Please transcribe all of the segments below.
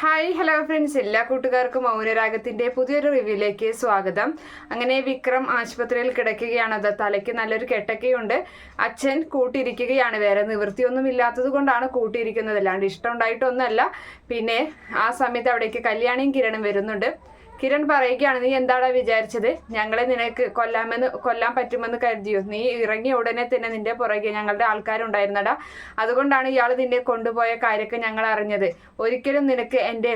Hi hello friends എല്ലാ കൂട്ടുകാർക്കും മൗനരാഗത്തിന്റെ പുതിയൊരു റിവ്യൂയിലേക്ക് സ്വാഗതം. അങ്ങനെ വിക്രം ആശുപത്രിയിൽ കിടക്കുകയാണ്. അത് തലയ്ക്ക് നല്ലൊരു കെട്ടൊക്കെയുണ്ട്. അച്ഛൻ കൂട്ടിയിരിക്കുകയാണ് വേറെ നിവൃത്തിയൊന്നും ഇല്ലാത്തത് കൊണ്ടാണ് കൂട്ടിയിരിക്കുന്നത്. അല്ലാണ്ട് ഇഷ്ടം ഉണ്ടായിട്ടൊന്നുമല്ല. പിന്നെ ആ സമയത്ത് അവിടേക്ക് കല്യാണിയും കിരണും വരുന്നുണ്ട്. കിരൺ പറയുകയാണ് നീ എന്താടാ വിചാരിച്ചത്? ഞങ്ങളെ നിനക്ക് കൊല്ലാമെന്ന് കൊല്ലാൻ പറ്റുമെന്ന് കരുതിയോ? നീ ഇറങ്ങിയ ഉടനെ തന്നെ നിന്റെ പുറകെ ഞങ്ങളുടെ ആൾക്കാരുണ്ടായിരുന്നടാ. അതുകൊണ്ടാണ് ഇയാൾ നിന്നെ കൊണ്ടുപോയ കാര്യമൊക്കെ ഞങ്ങൾ അറിഞ്ഞത്. ഒരിക്കലും നിനക്ക് എന്റെ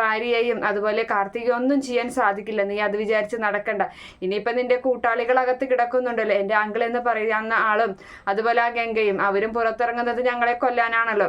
ഭാര്യയെയും അതുപോലെ കാർത്തികയും ഒന്നും ചെയ്യാൻ സാധിക്കില്ല. നീ അത് വിചാരിച്ച് നടക്കണ്ട. ഇനിയിപ്പം നിന്റെ കൂട്ടാളികൾ അകത്ത് കിടക്കുന്നുണ്ടല്ലോ. എന്റെ അങ്കിൾ എന്ന് പറയുന്ന ആളും അതുപോലെ ആ ഗംഗയും അവരും പുറത്തിറങ്ങുന്നത് ഞങ്ങളെ കൊല്ലാനാണല്ലോ.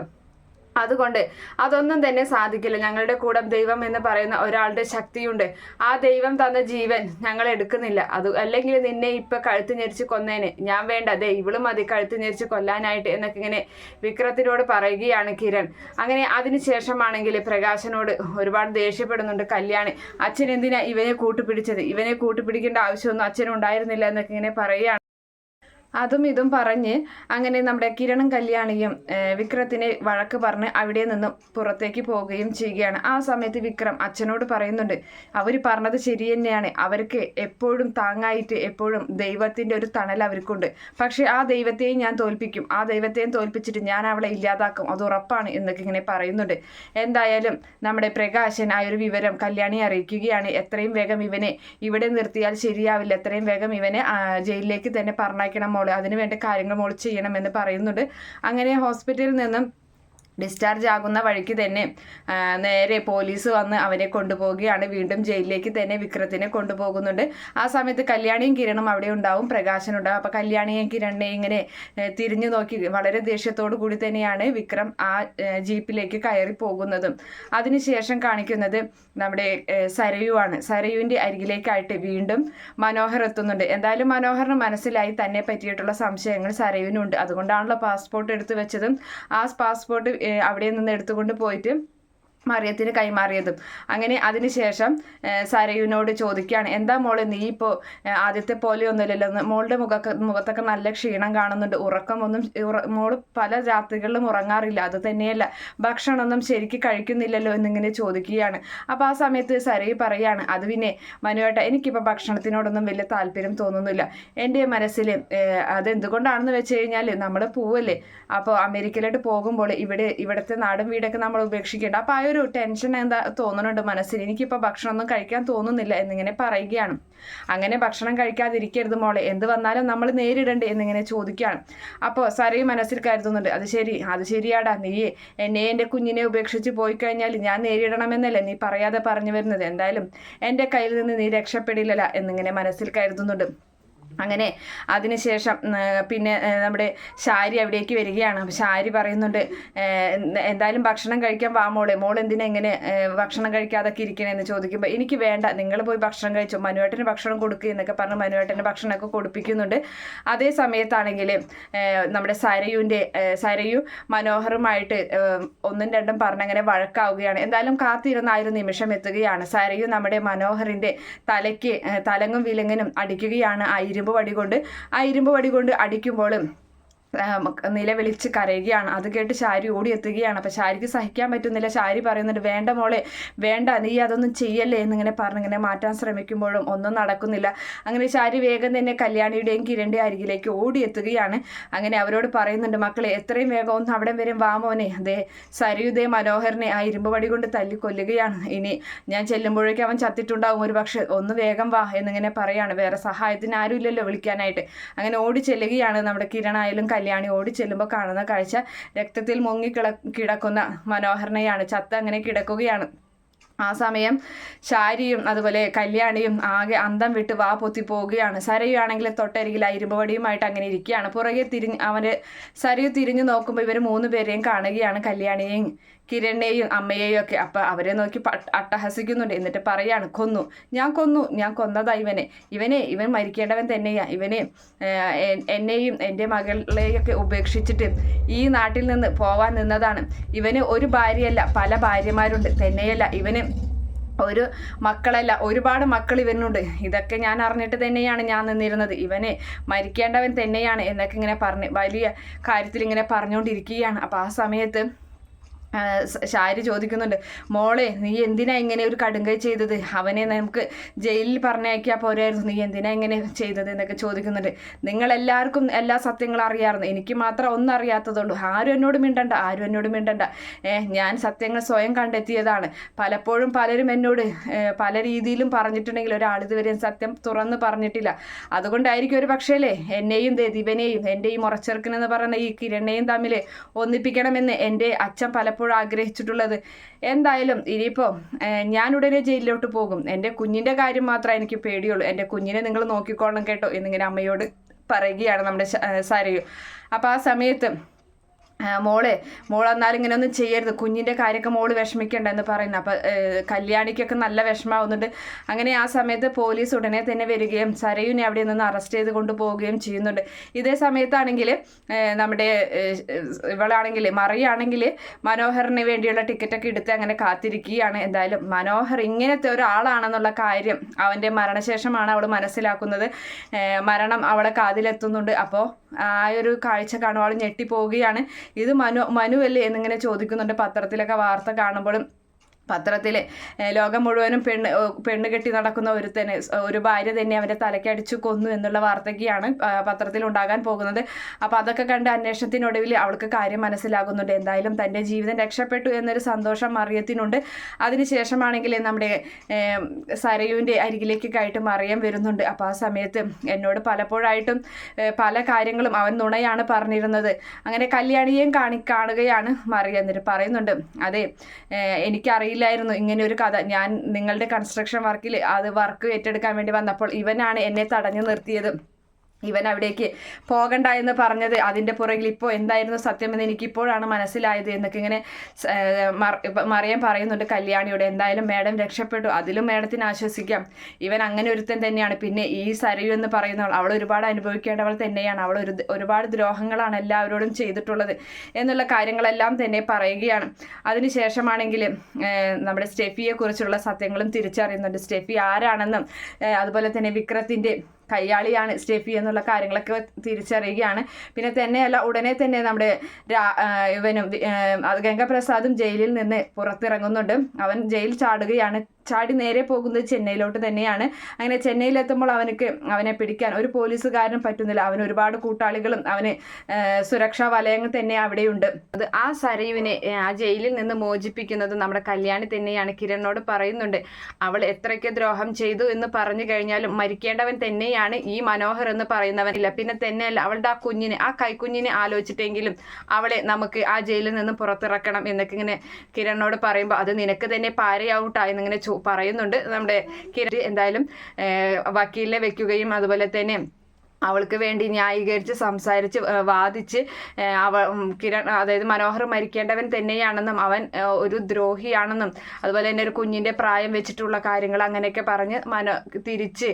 അതുകൊണ്ട് അതൊന്നും തന്നെ സാധിക്കില്ല. ഞങ്ങളുടെ കൂടെ ദൈവം എന്ന് പറയുന്ന ഒരാളുടെ ശക്തിയുണ്ട്. ആ ദൈവം തന്ന ജീവൻ ഞങ്ങൾ എടുക്കുന്നില്ല. അത് അല്ലെങ്കിൽ നിന്നെ ഇപ്പൊ കഴുത്ത് ഞെരിച്ച് കൊന്നേനെ. ഞാൻ വേണ്ട. ദേ ഇവളും മതി കഴുത്ത് ഞെരിച്ച് കൊല്ലാനായിട്ട് എന്നൊക്കെ ഇങ്ങനെ വിക്രത്തിനോട് പറയുകയാണ് കിരൺ. അങ്ങനെ അതിനുശേഷമാണെങ്കിൽ പ്രകാശനോട് ഒരുപാട് ദേഷ്യപ്പെടുന്നുണ്ട് കല്യാണി. അച്ഛൻ എന്തിനാ ഇവനെ കൂട്ടുപിടിച്ചത്? ഇവനെ കൂട്ടുപിടിക്കേണ്ട ആവശ്യമൊന്നും അച്ഛനുണ്ടായിരുന്നില്ല എന്നൊക്കെ ഇങ്ങനെ പറയുകയാണ്. അതും ഇതും പറഞ്ഞ് അങ്ങനെ നമ്മുടെ കിരണും കല്യാണിയും വിക്രത്തിനെ വഴക്ക് പറഞ്ഞ് അവിടെ നിന്നും പുറത്തേക്ക് പോവുകയും ചെയ്യുകയാണ്. ആ സമയത്ത് വിക്രം അച്ഛനോട് പറയുന്നുണ്ട് അവർ പറഞ്ഞത് ശരി തന്നെയാണ്. അവർക്ക് എപ്പോഴും താങ്ങായിട്ട് എപ്പോഴും ദൈവത്തിന്റെ ഒരു തണൽ അവർക്കുണ്ട്. പക്ഷേ ആ ദൈവത്തെയും ഞാൻ തോൽപ്പിക്കും. ആ ദൈവത്തെയും തോൽപ്പിച്ചിട്ട് ഞാൻ അവളെ ഇല്ലാതാക്കും. അത് ഉറപ്പാണ് എന്നൊക്കെ ഇങ്ങനെ പറയുന്നുണ്ട്. എന്തായാലും നമ്മുടെ പ്രകാശൻ ആ ഒരു വിവരം കല്യാണി അറിയിക്കുകയാണ്. എത്രയും വേഗം ഇവനെ ഇവിടെ നിർത്തിയാൽ ശരിയാവില്ല. എത്രയും വേഗം ഇവനെ ജയിലിലേക്ക് തന്നെ പറഞ്ഞയക്കണം മോൾ അതിന് വേണ്ട കാര്യങ്ങൾ മോൾ ചെയ്യണമെന്ന് പറയുന്നുണ്ട്. അങ്ങനെ ഹോസ്പിറ്റലിൽ നിന്നും ഡിസ്ചാർജ് ആകുന്ന വഴിക്ക് തന്നെ നേരെ പോലീസ് വന്ന് അവരെ കൊണ്ടുപോവുകയാണ്. വീണ്ടും ജയിലിലേക്ക് തന്നെ വിക്രത്തിനെ കൊണ്ടുപോകുന്നുണ്ട്. ആ സമയത്ത് കല്യാണിയും കിരണും അവിടെ ഉണ്ടാവും പ്രകാശനും ഉണ്ടാവും. അപ്പോൾ കല്യാണിയും കിരണിനെ ഇങ്ങനെ തിരിഞ്ഞു നോക്കി വളരെ ദേഷ്യത്തോടു കൂടി തന്നെയാണ് വിക്രം ആ ജീപ്പിലേക്ക് കയറി പോകുന്നതും. അതിനുശേഷം കാണിക്കുന്നത് നമ്മുടെ സരയുവാണ് സരയുവിന്റെ അരികിലേക്കായിട്ട് വീണ്ടും മനോഹർ എത്തുന്നുണ്ട്. എന്തായാലും മനോഹറിന് മനസ്സിലായി തന്നെ പറ്റിയിട്ടുള്ള സംശയങ്ങൾ സരയുവിനുണ്ട്. അതുകൊണ്ടാണല്ലോ പാസ്പോർട്ട് എടുത്തു വെച്ചതും. ആ പാസ്പോർട്ട് അവിടെ നിന്ന് എടുത്തുകൊണ്ട് പോയിട്ട് മറിയത്തിന് കൈമാറിയതും. അങ്ങനെ അതിനുശേഷം സരയുവിനോട് ചോദിക്കുകയാണ് എന്താ മോളെ നീ ഇപ്പോൾ ആദ്യത്തെ പോലെ ഒന്നുമില്ലല്ലോ മോളുടെ മുഖക്ക മുഖത്തൊക്കെ നല്ല ക്ഷീണം കാണുന്നുണ്ട്. ഉറക്കമൊന്നും ഉറ മോൾ പല രാത്രികളിലും ഉറങ്ങാറില്ല. അത് തന്നെയല്ല. ഭക്ഷണമൊന്നും ശരിക്ക് കഴിക്കുന്നില്ലല്ലോ എന്നിങ്ങനെ ചോദിക്കുകയാണ്. അപ്പോൾ ആ സമയത്ത് സരയു പറയാണ് അത് പിന്നെ മനുവേട്ട എനിക്കിപ്പോൾ ഭക്ഷണത്തിനോടൊന്നും വലിയ താല്പര്യം തോന്നുന്നില്ല. എന്റെ മനസ്സിൽ അതെന്തുകൊണ്ടാണെന്ന് വെച്ച് കഴിഞ്ഞാൽ നമ്മൾ പോവല്ലേ. അപ്പോൾ അമേരിക്കയിലോട്ട് പോകുമ്പോൾ ഇവിടെ ഇവിടുത്തെ നാടും വീടൊക്കെ നമ്മൾ ഉപേക്ഷിക്കേണ്ട. അപ്പോൾ ആ ഒരു ടെൻഷൻ എന്താ തോന്നുന്നുണ്ട് മനസ്സിൽ. എനിക്കിപ്പോൾ ഭക്ഷണമൊന്നും കഴിക്കാൻ തോന്നുന്നില്ല എന്നിങ്ങനെ പറയുകയാണ്. അങ്ങനെ ഭക്ഷണം കഴിക്കാതിരിക്കരുത് മോളെ. എന്ത് വന്നാലും നമ്മൾ നേരിടണ്ടേ എന്നിങ്ങനെ ചോദിക്കുകയാണ്. അപ്പോൾ സരയും മനസ്സിൽ കരുതുന്നുണ്ട്. അത് ശരി അത് ശരിയാടാ നീ. എന്നെ എന്റെ കുഞ്ഞിനെ ഉപേക്ഷിച്ച് പോയി കഴിഞ്ഞാൽ ഞാൻ നേരിടണമെന്നല്ലേ നീ പറയാതെ പറഞ്ഞു വരുന്നത്. എന്തായാലും എന്റെ കയ്യിൽ നിന്ന് നീ രക്ഷപ്പെടില്ലല്ല എന്നിങ്ങനെ മനസ്സിൽ കരുതുന്നുണ്ട്. അങ്ങനെ അതിനുശേഷം പിന്നെ നമ്മുടെ ശാരി അവിടേക്ക് വരികയാണ്. ശാരി പറയുന്നുണ്ട് എന്തായാലും ഭക്ഷണം കഴിക്കാൻ വാ മോളെ. മോൾ എന്തിനാ ഇങ്ങനെ ഭക്ഷണം കഴിക്കാതൊക്കെ ഇരിക്കണേന്ന് ചോദിക്കുമ്പോൾ എനിക്ക് വേണ്ട നിങ്ങൾ പോയി ഭക്ഷണം കഴിച്ചു മനുവേട്ടന് ഭക്ഷണം കൊടുക്കുക എന്നൊക്കെ പറഞ്ഞ് മനുവേട്ടന് ഭക്ഷണമൊക്കെ കൊടുപ്പിക്കുന്നുണ്ട്. അതേ സമയത്താണെങ്കിൽ നമ്മുടെ സരയുവിന്റെ സരയു മനോഹറുമായിട്ട് ഒന്നും രണ്ടും പറഞ്ഞങ്ങനെ വഴക്കാവുകയാണ്. എന്തായാലും കാത്തിരുന്ന ആ ഒരു നിമിഷം എത്തുകയാണ്. സരയു നമ്മുടെ മനോഹറിന്റെ തലയ്ക്ക് തലങ്ങും വിലങ്ങനും അടിക്കുകയാണ് ആ ഇരുമ്പ് വടി കൊണ്ട് ആ ഇരുമ്പ് വടി കൊണ്ട് അടിക്കുമ്പോൾ നിലവിളിച്ച് കരയുകയാണ്. അത് കേട്ട് ശാരി ഓടിയെത്തുകയാണ്. അപ്പം ശാരിക്ക് സഹിക്കാൻ പറ്റുന്നില്ല. ശാരി പറയുന്നുണ്ട് വേണ്ട മോളെ വേണ്ട നീ അതൊന്നും ചെയ്യല്ലേ? എന്നിങ്ങനെ പറഞ്ഞിങ്ങനെ മാറ്റാൻ ശ്രമിക്കുമ്പോഴും ഒന്നും നടക്കുന്നില്ല. അങ്ങനെ ശാരി വേഗം തന്നെ കല്യാണിയുടെയും കിരണ്ടി അരികിലേക്ക് ഓടിയെത്തുകയാണ്. അങ്ങനെ അവരോട് പറയുന്നുണ്ട് മക്കളെ എത്രയും വേഗം ഒന്ന് അവിടെ വരും വാമോനെ അതേ സരിയുദേ മനോഹരനെ ആ ഇരുമ്പ് വടി കൊണ്ട് തല്ലിക്കൊല്ലുകയാണ് ഇനി ഞാൻ ചെല്ലുമ്പോഴേക്കും അവൻ ചത്തിട്ടുണ്ടാവും. ഒരു പക്ഷെ ഒന്ന് വേഗം വാ എന്നിങ്ങനെ പറയാണ്. വേറെ സഹായത്തിന് ആരും ഇല്ലല്ലോ വിളിക്കാനായിട്ട്. അങ്ങനെ ഓടി ചെല്ലുകയാണ് നമ്മുടെ കിരണായാലും കല്യാണി ഓടി ചെല്ലുമ്പോൾ കാണുന്ന കാഴ്ച രക്തത്തിൽ മുങ്ങി കിട കിടക്കുന്ന മനോഹരനെയാണ്. ചത്ത അങ്ങനെ കിടക്കുകയാണ്. ആ സമയം ശാരിയും അതുപോലെ കല്യാണിയും ആകെ അന്തം വിട്ട് വാ പൊത്തി പോവുകയാണ്. സരയുവാണെങ്കിൽ തൊട്ടരികിൽ ആ ഇരുമ്പുവടിയുമായിട്ട് അങ്ങനെ ഇരിക്കുകയാണ്. പുറകെ തിരിഞ്ഞ് അവരെ സരയു തിരിഞ്ഞു നോക്കുമ്പോൾ ഇവർ മൂന്ന് പേരെയും കാണുകയാണ്. കല്യാണിയെയും കിരണിനെയും അമ്മയെയും ഒക്കെ. അപ്പം അവരെ നോക്കി അട്ടഹസിക്കുന്നുണ്ട്. എന്നിട്ട് പറയാണ് കൊന്നു. ഞാൻ കൊന്നു. ഞാൻ കൊന്നതാ ഇവനെ. ഇവനെ ഇവൻ മരിക്കേണ്ടവൻ തന്നെയാ. ഇവനെ എന്നെയും എന്റെ മകളെയൊക്കെ ഉപേക്ഷിച്ചിട്ട് ഈ നാട്ടിൽ നിന്ന് പോവാൻ നിന്നതാണ്. ഇവന് ഒരു ഭാര്യയല്ല. പല ഭാര്യമാരുണ്ട്. തന്നെയല്ല. ഇവന് ഒരു മക്കളല്ല ഒരുപാട് മക്കൾ ഇവനുണ്ട് ഇതൊക്കെ ഞാൻ അറിഞ്ഞിട്ട് തന്നെയാണ് ഞാൻ നിന്നിരുന്നത്. ഇവനെ മരിക്കേണ്ടവൻ തന്നെയാണ് എന്നൊക്കെ ഇങ്ങനെ പറഞ്ഞ് വലിയ കാര്യത്തിൽ ഇങ്ങനെ പറഞ്ഞുകൊണ്ടിരിക്കുകയാണ്. അപ്പോൾ ആ സമയത്ത് ഷാരി ചോദിക്കുന്നുണ്ട് മോളെ നീ എന്തിനാ ഇങ്ങനെ ഒരു കടുങ്കൈ ചെയ്തത്? അവനെ നമുക്ക് ജയിലിൽ പറഞ്ഞയക്കാ പോരായിരുന്നു. നീ എന്തിനാ ഇങ്ങനെ ചെയ്തത്? എന്നൊക്കെ ചോദിക്കുന്നുണ്ട്. നിങ്ങളെല്ലാവർക്കും എല്ലാ സത്യങ്ങളും അറിയാമായിരുന്നു. എനിക്ക് മാത്രം ഒന്നും അറിയാത്തതുള്ളൂ. ആരും എന്നോട് മിണ്ടണ്ട. ആരും എന്നോട് മിണ്ടണ്ട. ഏ, ഞാൻ സത്യങ്ങൾ സ്വയം കണ്ടെത്തിയതാണ്. പലപ്പോഴും പലരും എന്നോട് പല രീതിയിലും പറഞ്ഞിട്ടുണ്ടെങ്കിൽ ഒരാൾ ഇതുവരെയും സത്യം തുറന്ന് പറഞ്ഞിട്ടില്ല. അതുകൊണ്ടായിരിക്കും ഒരു പക്ഷേലേ എന്നെയും ദിവനെയും എന്റെയും മുറച്ചെറുക്കനെന്ന് പറയുന്ന ഈ കിരണയും തമ്മിൽ ഒന്നിപ്പിക്കണമെന്ന് എന്റെ അച്ഛൻ പലപ്പോഴും ആഗ്രഹിച്ചിട്ടുള്ളത്. എന്തായാലും ഇനിയിപ്പോൾ ഞാൻ ഉടനെ ജയിലിലോട്ട് പോകും. എന്റെ കുഞ്ഞിന്റെ കാര്യം മാത്രമേ എനിക്ക് പേടിയുള്ളൂ. എന്റെ കുഞ്ഞിനെ നിങ്ങൾ നോക്കിക്കോളണം കേട്ടോ എന്നിങ്ങനെ അമ്മയോട് പറയുകയാണ് നമ്മുടെ സരയു അപ്പോൾ ആ സമയത്ത് മോളെ മോൾ എന്നാലും ഇങ്ങനെ ഒന്നും ചെയ്യരുത്. കുഞ്ഞിന്റെ കാര്യമൊക്കെ മോൾ വിഷമിക്കണ്ട എന്ന് പറയുന്നു. അപ്പം കല്യാണിക്കൊക്കെ നല്ല വിഷമാവുന്നുണ്ട് അങ്ങനെ ആ സമയത്ത് പോലീസ് ഉടനെ തന്നെ വരികയും സരയുനെ അവിടെ നിന്ന് അറസ്റ്റ് ചെയ്ത് കൊണ്ടുപോവുകയും ചെയ്യുന്നുണ്ട്. ഇതേ സമയത്താണെങ്കിൽ നമ്മുടെ ഇവളാണെങ്കിൽ മറിയാണെങ്കിൽ മനോഹറിന് വേണ്ടിയുള്ള ടിക്കറ്റൊക്കെ എടുത്ത് അങ്ങനെ കാത്തിരിക്കുകയാണ്. എന്തായാലും മനോഹർ ഇങ്ങനത്തെ ഒരാളാണെന്നുള്ള കാര്യം അവന്റെ മരണശേഷമാണ് അവൾ മനസ്സിലാക്കുന്നത്. മരണം അവളെ കാതിലെത്തുന്നുണ്ട്. അപ്പോൾ ആ ഒരു കാഴ്ച കാണുമ്പോൾ അവൾ ഞെട്ടിപ്പോവുകയാണ്. ഇത് മനു മനുവല്ലേ എന്നിങ്ങനെ ചോദിക്കുന്നുണ്ട് പത്രത്തിലൊക്കെ വാർത്ത കാണുമ്പോഴും. പത്രത്തിൽ ലോകം മുഴുവനും പെണ്ണ് പെണ്ണ് കെട്ടി നടക്കുന്ന ഒരുത്തന് ഒരു ഭാര്യ തന്നെ അവന്റെ തലക്കടിച്ചു കൊന്നു എന്നുള്ള വാർത്തയ്ക്കാണ് പത്രത്തിൽ ഉണ്ടാകാൻ പോകുന്നത്. അപ്പോൾ അതൊക്കെ കണ്ട് അന്വേഷണത്തിനൊടുവിൽ അവൾക്ക് കാര്യം മനസ്സിലാകുന്നുണ്ട്. എന്തായാലും തന്റെ ജീവിതം രക്ഷപ്പെട്ടു എന്നൊരു സന്തോഷം മറിയത്തിനുണ്ട് അതിനുശേഷമാണെങ്കിൽ നമ്മുടെ സരയുവിന്റെ അരികിലേക്ക് ആയിട്ട് മറിയം വരുന്നുണ്ട്. അപ്പോൾ ആ സമയത്ത് എന്നോട് പലപ്പോഴായിട്ടും പല കാര്യങ്ങളും അവൻ നുണയാണ് പറഞ്ഞിരുന്നത്. അങ്ങനെ കല്യാണിയെയും കാണി കാണുകയാണ് മറിയ എന്നിട്ട് പറയുന്നുണ്ട്. അതെ ഏ, എനിക്കറിയില്ലായിരുന്നു ഇങ്ങനെ ഒരു കഥ. ഞാൻ നിങ്ങളുടെ കൺസ്ട്രക്ഷൻ വർക്കിൽ അത് വർക്ക് ഏറ്റെടുക്കാൻ വേണ്ടി വന്നപ്പോൾ ഇവനാണ് എന്നെ തടഞ്ഞു നിർത്തിയത്. ഇവൻ അവിടേക്ക് പോകണ്ട എന്ന് പറഞ്ഞത്. അതിന്റെ പുറകിൽ ഇപ്പോൾ എന്തായിരുന്നു സത്യമെന്ന് എനിക്കിപ്പോഴാണ് മനസ്സിലായത് എന്നൊക്കെ ഇങ്ങനെ മറിയം പറയുന്നുണ്ട് കല്യാണിയോട്. എന്തായാലും മേഡം രക്ഷപ്പെട്ടു. അതിലും മാഡത്തിന് ആശ്വസിക്കാം. ഇവൻ അങ്ങനെ ഒരുത്തൻ തന്നെയാണ്. പിന്നെ ഈ സരയു എന്ന് പറയുന്നവൾ അവൾ ഒരുപാട് അനുഭവിക്കേണ്ടവൾ തന്നെയാണ്. അവൾ ഒരു ഒരുപാട് ദ്രോഹങ്ങളാണ് എല്ലാവരോടും ചെയ്തിട്ടുള്ളത് എന്നുള്ള കാര്യങ്ങളെല്ലാം തന്നെ പറയുകയാണ്. അതിനുശേഷമാണെങ്കിൽ നമ്മുടെ സ്റ്റെഫിയെക്കുറിച്ചുള്ള സത്യങ്ങളും തിരിച്ചറിയുന്നുണ്ട്. സ്റ്റെഫി ആരാണെന്നും അതുപോലെ തന്നെ വിക്രത്തിന്റെ കയ്യാളിയാണ് സ്റ്റെഫി എന്നുള്ള കാര്യങ്ങളൊക്കെ തിരിച്ചറിയുകയാണ്. പിന്നെ തന്നെയല്ല ഉടനെ തന്നെ നമ്മുടെ ഇവനും ഗംഗപ്രസാദും ജയിലിൽ നിന്ന് പുറത്തിറങ്ങുന്നുണ്ട്. അവൻ ജയിൽ ചാടുകയാണ്. ചാടി നേരെ പോകുന്നത് ചെന്നൈയിലോട്ട് തന്നെയാണ്. അങ്ങനെ ചെന്നൈയിലെത്തുമ്പോൾ അവനക്ക് അവനെ പിടിക്കാൻ ഒരു പോലീസുകാരനും പറ്റുന്നില്ല. അവന് ഒരുപാട് കൂട്ടാളികളും അവന് സുരക്ഷാ വലയങ്ങൾ തന്നെ അവിടെയുണ്ട്. അത് ആ സരയുവിനെ ആ ജയിലിൽ നിന്ന് മോചിപ്പിക്കുന്നത് നമ്മുടെ കല്യാണി തന്നെയാണ്. കിരണിനോട് പറയുന്നുണ്ട് അവൾ എത്രയ്ക്ക് ദ്രോഹം ചെയ്തു എന്ന് പറഞ്ഞു കഴിഞ്ഞാലും മരിക്കേണ്ടവൻ തന്നെയാണ്. ഈ മനോഹർ എന്ന് പറയുന്നവനില്ല പിന്നെ തന്നെയല്ല അവളുടെ ആ കുഞ്ഞിനെ ആ കൈക്കുഞ്ഞിനെ ആലോചിച്ചിട്ടെങ്കിലും അവളെ നമുക്ക് ആ ജയിലിൽ നിന്ന് പുറത്തിറക്കണം എന്നൊക്കെ ഇങ്ങനെ കിരണിനോട് പറയുമ്പോൾ അത് നിനക്ക് തന്നെ പാരയൗട്ടായി എന്നിങ്ങനെ പറയുന്നുണ്ട് നമ്മുടെ കിരൺ. എന്തായാലും വക്കീലിനെ വെക്കുകയും അതുപോലെ തന്നെ അവൾക്ക് വേണ്ടി ന്യായീകരിച്ച് സംസാരിച്ച് വാദിച്ച് അവ കിരൺ അതായത് മനോഹർ മരിക്കേണ്ടവൻ തന്നെയാണെന്നും അവൻ ഒരു ദ്രോഹിയാണെന്നും അതുപോലെ തന്നെ ഒരു കുഞ്ഞിന്റെ പ്രായം വെച്ചിട്ടുള്ള കാര്യങ്ങൾ അങ്ങനെയൊക്കെ പറഞ്ഞ് മനോ തിരിച്ച്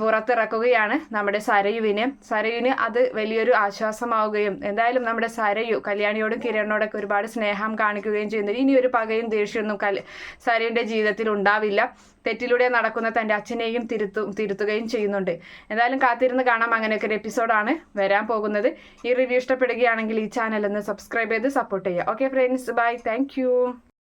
പുറത്തിറക്കുകയാണ് നമ്മുടെ സരയുവിനെ. സരയുവിന് അത് വലിയൊരു ആശ്വാസമാവുകയും എന്തായാലും നമ്മുടെ സരയു കല്യാണിയോടും കിരണിനോടൊക്കെ ഒരുപാട് സ്നേഹം കാണിക്കുകയും ചെയ്യുന്നത് ഇനി ഒരു പകയും ദേഷ്യമൊന്നും കൽ സരയുടെ ജീവിതത്തിൽ ഉണ്ടാവില്ല. തെറ്റിലൂടെ നടക്കുന്ന തന്റെ അച്ഛനെയും തിരുത്തു തിരുത്തുകയും ചെയ്യുന്നുണ്ട്. എന്തായാലും കാത്തിരുന്ന് കാണാം. അങ്ങനെയൊക്കെ ഒരു എപ്പിസോഡാണ് വരാൻ പോകുന്നത്. ഈ റിവ്യൂ ഇഷ്ടപ്പെടുകയാണെങ്കിൽ ഈ ചാനൽ ഒന്ന് സബ്സ്ക്രൈബ് ചെയ്ത് സപ്പോർട്ട് ചെയ്യുക. Okay friends bye thank